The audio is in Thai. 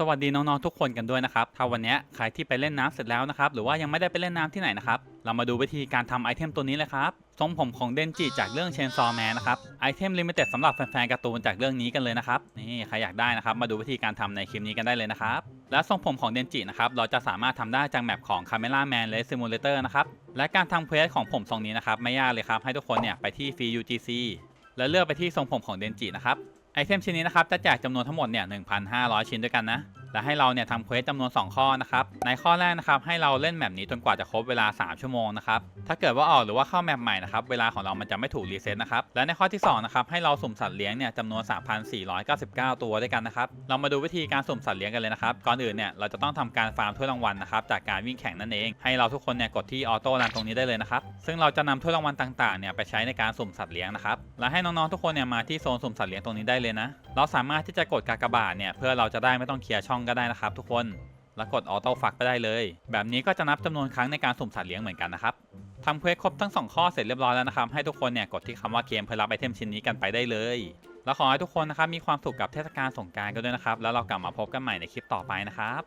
สวัสดีน้องๆทุกคนกันด้วยนะครับถ้าวันนี้ใครที่ไปเล่นน้ำเสร็จแล้วนะครับหรือว่ายังไม่ได้ไปเล่นน้ำที่ไหนนะครับเรามาดูวิธีการทำไอเทมตัวนี้เลยครับทรงผมของเดนจิจากเรื่องเชนซอแมนนะครับไอเทมลิมิเต็ดสำหรับแฟนๆการ์ตูนจากเรื่องนี้กันเลยนะครับนี่ใครอยากได้นะครับมาดูวิธีการทำในคลิปนี้กันได้เลยนะครับและทรงผมของเดนจินะครับเราจะสามารถทำได้จากแมปของ Camera Man และ Simulator นะครับและการทำเควสของผมทรงนี้นะครับไม่ยากเลยครับให้ทุกคนเนี่ยไปที่ฟรี UGC และเลือกไปที่ทรงผมของเดนจินะครับ ไอเทมชิ้นนี้นะครับจะแจกจำนวนทั้งหมดเนี่ย1,500 ชิ้นด้วยกันนะ และให้เราเนี่ยทำเควสจำนวน 2 ข้อนะครับ ในข้อแรกนะครับให้เราเล่นแมปนี้จนกว่าจะครบเวลา 3 ชั่วโมงนะครับ ถ้าเกิดว่าออกหรือว่าเข้าแมปใหม่นะครับ เวลาของเรามันจะไม่ถูกรีเซ็ตนะครับ และในข้อที่2นะครับให้เราสุ่มสัตว์เลี้ยงเนี่ยจำนวน 3,499 ตัวด้วยกันนะครับ เรามาดูวิธีการสุ่มสัตว์เลี้ยงกันเลยนะครับ ก่อนอื่นเนี่ยเราจะต้องทำการฟาร์มถ้วยรางวัลนะครับจากการวิ่งแข่งนั่นเอง ให้เราทุกคนเนี่ยกดที่ออโต้รันตรงนี้ได้เลยนะครับ ซึ่งเราจะนำถ้วยรางวัลต่างๆเนี่ยไปใช้ในการสุ่มสัตว์เลี้ยงนะครับ และให้น้องๆทุกคนเนี่ยมาที่โซนสุ่มสัตว์เลี้ยงตรงนี้ได้เลยนะ เราสามารถที่จะกดกากบาทเนี่ยเพื่อเราจะได้ไม่ต้องเคลียร์ช่องก็ได้นะครับทุกคนแล้วกดออโต้ฟักไปได้เลย แบบนี้ก็จะนับจำนวนครั้งในการสุ่มสัตว์เลี้ยงเหมือนกันนะครับทำเควสครบทั้ง 2 ข้อเสร็จเรียบร้อยแล้วนะครับ ให้ทุกคนเนี่ยกดที่คำว่าเกมเพื่อรับไอเทมชิ้นนี้กันไปได้เลย แล้วขอให้ทุกคนนะครับมีความสุขกับเทศกาลสงกรารกันด้วยนะครับ แล้วเรากลับมาพบกันใหม่ในคลิปต่อไปนะครับ